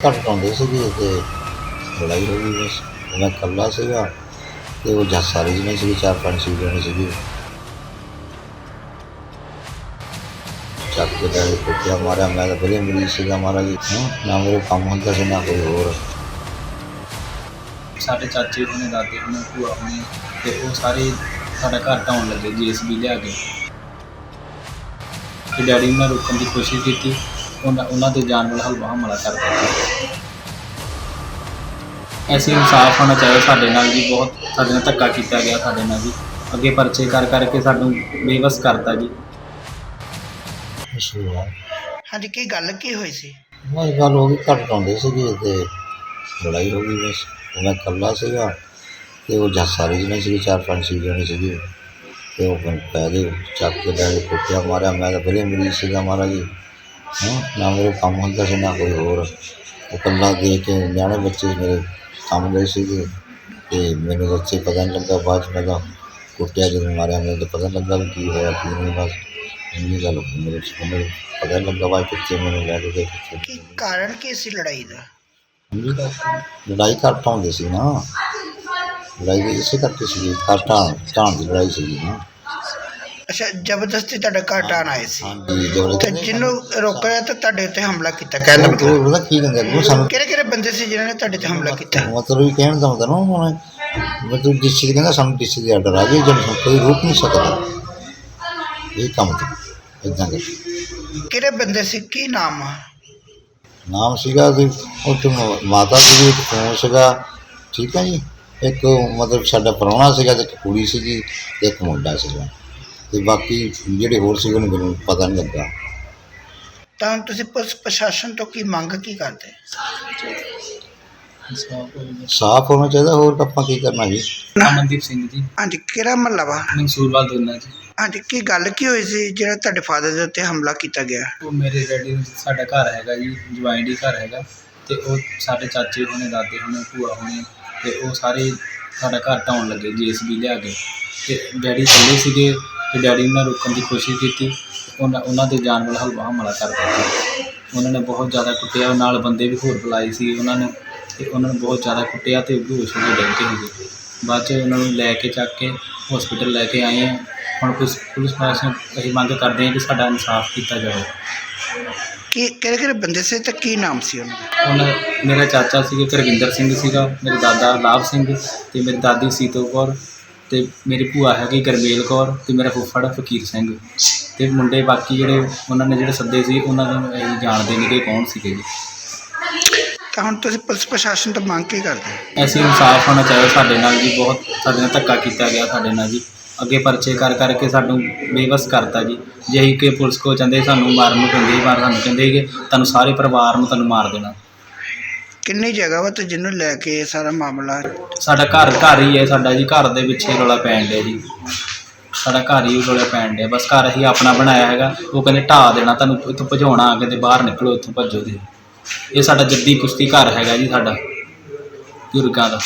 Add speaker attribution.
Speaker 1: ਘੱਟ ਪਾਉਂਦੇ ਸੀਗੇ ਤੇ ਲੜਾਈ ਹੋ ਗਈ ਬਸ ਮੈਂ ਇਕੱਲਾ ਸੀਗਾ ਤੇ ਉਹ ਜੱਜ ਸਾਰੇ ਜਿਹਨੇ ਸੀਗੇ ਚਾਰ ਪੰਜ ਸੀ ਜਣੇ ਸੀਗੇ ਚੱਕ ਕੇ ਲੈ ਕੁੱਟਿਆ ਮਾਰਿਆ ਮੈਂ ਤਾਂ ਬੜੇ ਮਰੀਜ਼ ਸੀਗਾ ਮਾਰਾ ਜੀ ਨਾ ਮੇਰੇ ਕੰਮ ਹੁੰਦਾ ਸੀ ਨਾ ਕੋਈ ਹੋਰ
Speaker 2: ਸਾਡੇ ਚਾਚੇ ਹੋਣੇ ਦਾਦੇ ਹੋਣੇ, ਭੂਆ ਹੋਣੇ ਤੇ ਉਹ ਸਾਰੇ ਸਾਡਾ ਘਰ ਢਾਉਣ ਲੱਗੇ ਜੀਐਸਬੀ ਲਿਆ ਕੇ। ਤੇ ਡੈਡੀ ਨੇ ਰੋਕਣ ਦੀ ਕੋਸ਼ਿਸ਼ ਕੀਤੀ। ਉਹਨਾਂ ਉਹਨਾਂ ਦੇ ਜਾਨ ਵਾਲਾ ਹਲਵਾ ਹਮਲਾ ਕਰ ਦਿੱਤਾ। ਐਸੀ ਇਨਸਾਫ ਹੋਣਾ ਚਾਹੀਦਾ ਸਾਡੇ ਨਾਲ ਜੀ ਬਹੁਤ ਸਾਡੇ ਨਾਲ ਧੱਕਾ ਕੀਤਾ ਗਿਆ ਸਾਡੇ ਨਾਲ ਜੀ। ਅੱਗੇ ਪਰਚੇ ਕਰ ਕਰਕੇ ਸਾਨੂੰ ਬੇਵਸ ਕਰਤਾ ਜੀ।
Speaker 3: ਹਾਂਜੀ ਕੀ ਗੱਲ ਕੀ ਹੋਈ ਸੀ?
Speaker 1: ਬਸ ਗੱਲ ਹੋ ਗਈ ਘੱਟ ਪਾਉਂਦੇ ਸੀਗੇ ਤੇ ਲੜਾਈ ਹੋ ਗਈ ਬਸ। ਮੈਂ ਇਕੱਲਾ ਸੀਗਾ ਤੇ ਉਹ ਜੱਜ ਸਾਰੇ ਜਿਹਨੇ ਸੀਗੇ ਚਾਰ ਪੰਜ ਸੀ ਜਣੇ ਸੀਗੇ। ਤੇ ਉਹ ਫਿਰ ਪੈ ਗਏ ਚੱਕ ਕੇ ਲੈ ਕੇ ਕੁੱਟਿਆ ਮਾਰਿਆ। ਮੈਂ ਤਾਂ ਬੜੇ ਮਰੀਜ਼ ਸੀਗਾ ਮਾਰਾ ਜੀ। ਹਾਂ ਨਾ ਮੇਰੇ ਕੰਮ ਹੁੰਦਾ ਸੀ ਨਾ ਕੋਈ ਹੋਰ। ਉਹ ਇਕੱਲਾ ਦੇ ਕੇ ਨਿਆਣੇ ਬੱਚੇ ਮੇਰੇ ਕੰਮ ਗਏ ਸੀਗੇ ਤੇ ਮੈਨੂੰ ਉੱਥੇ ਪਤਾ ਨਹੀਂ ਲੱਗਾ। ਬਾਅਦ 'ਚ ਮੈਂ ਕੁੱਟਿਆ ਜਦੋਂ ਮਾਰਿਆ ਮੈਨੂੰ ਤਾਂ ਪਤਾ ਨਹੀਂ ਲੱਗਾ ਵੀ ਕੀ ਹੋਇਆ ਕੀ ਨਹੀਂ। ਬਸ ਇੰਨੀ ਗੱਲ ਹੋਈ ਮੇਰੇ ਮੈਨੂੰ ਪਤਾ ਨਹੀਂ ਲੱਗਾ ਬਾਅਦ ਕਿੱਥੇ ਮੈਨੂੰ ਲੈ ਕੇ ਗਏ ਕਿੱਥੇ
Speaker 3: ਕੀ ਕਾਰਨ ਕੀ ਸੀ ਲੜਾਈ ਦਾ?
Speaker 1: ਹਾਂਜੀ। ਲੜਾਈ ਘੱਟ ਹੁੰਦੀ ਸੀ ਨਾ। ਲੜਾਈ ਵੀ ਇਸੇ ਕਰਕੇ ਸੀ ਘਾਟਾਂ ਢਾਣ ਦੀ ਲੜਾਈ ਸੀ ਨਾ।
Speaker 3: ਅੱਛਾ ਜ਼ਬਰਦਸਤੀ ਤੁਹਾਡੇ ਘਰ ਟਾਣ ਆਏ ਸੀ।
Speaker 1: ਹਾਂਜੀ
Speaker 3: ਤੇ ਜਿਹਨੂੰ ਰੋਕਿਆ ਤਾਂ ਤੁਹਾਡੇ ਉੱਤੇ ਹਮਲਾ ਕੀਤਾ ਕਹਿਣ ਦਾ ਮਤਲਬ
Speaker 1: ਉਹਦਾ ਕੀ ਕਹਿੰਦੇ ਉਹ ਸਾਨੂੰ
Speaker 3: ਕਿਹੜੇ ਕਿਹੜੇ ਬੰਦੇ ਸੀ ਜਿਨ੍ਹਾਂ ਨੇ ਤੁਹਾਡੇ ਤੇ ਹਮਲਾ ਕੀਤਾ?
Speaker 1: ਮਤਲਬ ਇਹ ਕਹਿਣ ਦਾ ਮਤਲਬ ਨਾ ਉਹਨੇ ਮਤਲਬ ਜਿਸ ਚੀਜ਼ ਕਹਿੰਦਾ ਸਾਨੂੰ ਜਿਸ ਚੀਜ਼ ਦੀ ਆਰਡਰ ਆ ਗਈ ਜਦ ਸਾਨੂੰ ਕੋਈ ਰੋਕ ਨਹੀਂ ਸਕਦਾ। ਇਹ ਕੰਮ ਤੇ ਇਦਾਂ ਕਰ।
Speaker 3: ਕਿਹੜੇ ਬੰਦੇ ਸੀ? ਕੀ ਨਾਮ ਆ?
Speaker 1: ਨਾਮ ਸੀਗਾ ਤੇ ਉਹ ਤੋਂ ਮਾਤਾ ਜੀ ਦੀ ਫੋਨ ਸੀਗਾ ਠੀਕ ਹੈ ਜੀ? ਇੱਕ ਮਤਲਬ ਸਾਡਾ ਪ੍ਰਾਹੁਣਾ ਸੀਗਾ ਤੇ ਇੱਕ ਕੁੜੀ ਸੀਗੀ ਤੇ ਇੱਕ ਮੁੰਡਾ ਸੀਗਾ। ਤੇ ਬਾਕੀ ਜਿਹੜੇ ਹੋਰ ਸੀਗੇ ਉਹਨੂੰ ਮੈਨੂੰ ਪਤਾ ਨਹੀਂ ਲੱਗਾ।
Speaker 3: ਤਾਂ ਤੁਸੀਂ ਪੁਲਿਸ ਪ੍ਰਸ਼ਾਸਨ ਤੋਂ ਕੀ ਮੰਗ ਕੀ ਕਰਦੇ?
Speaker 1: ਸਾਫ਼ ਹੋਣਾ ਚਾਹੀਦਾ ਹੋਰ ਆਪਾਂ ਕੀ ਕਰਨਾ ਜੀ?
Speaker 2: ਅਮਨਦੀਪ ਸਿੰਘ ਜੀ।
Speaker 3: ਹਾਂਜੀ ਕਿਹੜਾ ਮਹੱਲਾ ਵਾ?
Speaker 2: ਮਨਸੂਰਵਾਲ ਦੋਨਾ ਜੀ।
Speaker 3: ਹਾਂਜੀ ਕੀ ਗੱਲ ਕੀ ਹੋਈ ਸੀ ਜਿਹੜਾ ਤੁਹਾਡੇ ਫਾਦਰ ਦੇ ਉੱਤੇ ਹਮਲਾ ਕੀਤਾ ਗਿਆ?
Speaker 2: ਉਹ ਮੇਰੇ ਡੈਡੀ ਸਾਡਾ ਘਰ ਹੈਗਾ ਜੀ ਹੀ ਘਰ ਹੈਗਾ। ਤੇ ਉਹ ਸਾਡੇ ਚਾਚੇ ਹੋਣੇ ਦਾਦੇ ਹੋਣੇ ਭੂਆ ਹੋਣੇ ਤੇ ਉਹ ਸਾਰੇ ਸਾਡਾ ਘਰ ਢਾਉਣ ਲੱਗੇ ਜੀਐਸਬੀ ਲਿਆ ਕੇ। ਤੇ ਡੈਡੀ ਇਕੱਲੇ ਸੀਗੇ ਤੇ ਡੈਡੀ ਨੇ ਰੋਕਣ ਦੀ ਕੋਸ਼ਿਸ਼ ਕੀਤੀ। ਉਹਨਾਂ ਉਹਨਾਂ ਦੇ ਜਾਨ ਵਾਲਾ ਹਲਵਾ ਹਮਲਾ ਕਰ ਦਿੱਤਾ। ਉਹਨਾਂ ਨੇ ਬਹੁਤ ਜ਼ਿਆਦਾ ਕੁੱਟਿਆ। ਨਾਲ ਬੰਦੇ ਵੀ ਹੋਰ ਬੁਲਾਏ ਸੀ ਉਹਨਾਂ ਨੇ ਤੇ ਉਹਨਾਂ ਨੂੰ ਬਹੁਤ ਜ਼ਿਆਦਾ ਕੁੱਟਿਆ ਤੇ ਬੇਹੋਸ਼ ਹੋ ਗਏ ਸੀਗੇ। ਬਾਅਦ 'ਚ ਉਹਨਾਂ ਨੂੰ ਲੈ ਕੇ ਚੱਕ ਕੇ ਹਸਪੀਟਲ ਲੈ ਕੇ ਆਏ ਹਾਂ ਹੁਣ ਪੁਲਿਸ ਪੁਲਿਸ ਪ੍ਰਸ਼ਾਸਨ ਅਸੀਂ ਮੰਗ ਕਰਦੇ ਹਾਂ ਕਿ ਸਾਡਾ ਇਨਸਾਫ ਕੀਤਾ ਜਾਵੇ।
Speaker 3: ਕੀ ਕਿਹੜੇ ਕਿਹੜੇ ਬੰਦੇ ਸੀ ਤੇ ਕੀ ਨਾਮ ਸੀ ਉਹਨਾਂ ਦਾ?
Speaker 2: ਉਹਨਾਂ ਮੇਰਾ ਚਾਚਾ ਸੀਗਾ ਕਰਵਿੰਦਰ ਸਿੰਘ ਸੀਗਾ ਮੇਰੇ ਦਾਦਾ ਲਾਭ ਸਿੰਘ ਤੇ ਮੇਰੀ ਦਾਦੀ ਸੀਤੋ ਕੌਰ। ਤੇ ਮੇਰੀ ਭੂਆ ਹੈਗੀ ਗਰਮੇਲ ਕੌਰ ਤੇ ਮੇਰਾ ਫੁੱਫੜ ਫਕੀਰ ਸਿੰਘ। ਤੇ ਮੁੰਡੇ ਬਾਕੀ ਜਿਹੜੇ ਉਹਨਾਂ ਨੇ ਜਿਹੜੇ ਸੱਦੇ ਸੀ ਉਹਨਾਂ ਨੂੰ ਅਸੀਂ ਜਾਣਦੇ ਨਹੀਂ ਕਿ ਕੌਣ ਸੀਗੇ ਜੀ।
Speaker 3: ਤਾਂ ਹੁਣ ਤੁਸੀਂ ਪੁਲਿਸ ਪ੍ਰਸ਼ਾਸਨ ਤੋਂ ਮੰਗ ਕੀ ਕਰਦੇ
Speaker 2: ਐਸੀ ਇਨਸਾਫ ਹੋਣਾ ਚਾਹੀਦਾ ਸਾਡੇ ਨਾਲ ਜੀ ਬਹੁਤ ਸਾਡੇ ਨਾਲ ਧੱਕਾ ਕੀਤਾ ਗਿਆ ਸਾਡੇ ਨਾਲ ਜੀ। ਅੱਗੇ ਪਰਚੇ ਕਰ ਕਰਕੇ ਸਾਨੂੰ ਬੇਵਸ ਕਰਤਾ ਜੀ। ਜੇ ਅਸੀਂ ਕਿ ਪੁਲਿਸ ਕੋ ਚਾਹੁੰਦੇ ਸਾਨੂੰ ਮਾਰਨ ਨੂੰ ਕਹਿੰਦੇ ਮਾਰ ਸਾਨੂੰ ਕਹਿੰਦੇ ਕਿ ਤੁਹਾਨੂੰ ਸਾਰੇ ਪਰਿਵਾਰ ਨੂੰ ਤੁਹਾਨੂੰ ਮਾਰ ਦੇਣਾ।
Speaker 3: ਕਿੰਨੀ ਜਗ੍ਹਾ ਵਾ ਤੇ ਜਿਹਨੂੰ ਲੈ ਕੇ ਇਹ ਸਾਰਾ ਮਾਮਲਾ?
Speaker 2: ਸਾਡਾ ਘਰ ਘਰ ਹੀ ਹੈ, ਸਾਡਾ ਜੀ ਘਰ ਦੇ ਵਿੱਚ ਹੀ ਰੌਲਾ ਪੈਣ ਡਿਆ ਜੀ। ਸਾਡਾ ਘਰ ਹੀ ਰੌਲਾ ਪੈਣ ਡਿਆ, ਬਸ ਘਰ ਅਸੀਂ ਆਪਣਾ ਬਣਾਇਆ ਹੈਗਾ। ਉਹ ਕਹਿੰਦੇ ਢਾਹ ਦੇਣਾ, ਤੁਹਾਨੂੰ ਇੱਥੋਂ ਭਜਾਉਣਾ, ਆ ਕੇ ਤੇ ਬਾਹਰ ਨਿਕਲੋ, ਇੱਥੋਂ ਭੱਜੋ ਤੇ ਇਹ ਸਾਡਾ ਜੱਦੀ ਕੁਸ਼ਤੀ ਘਰ ਹੈਗਾ ਜੀ ਸਾਡਾ ਬਜ਼ੁਰਗਾਂ ਦਾ।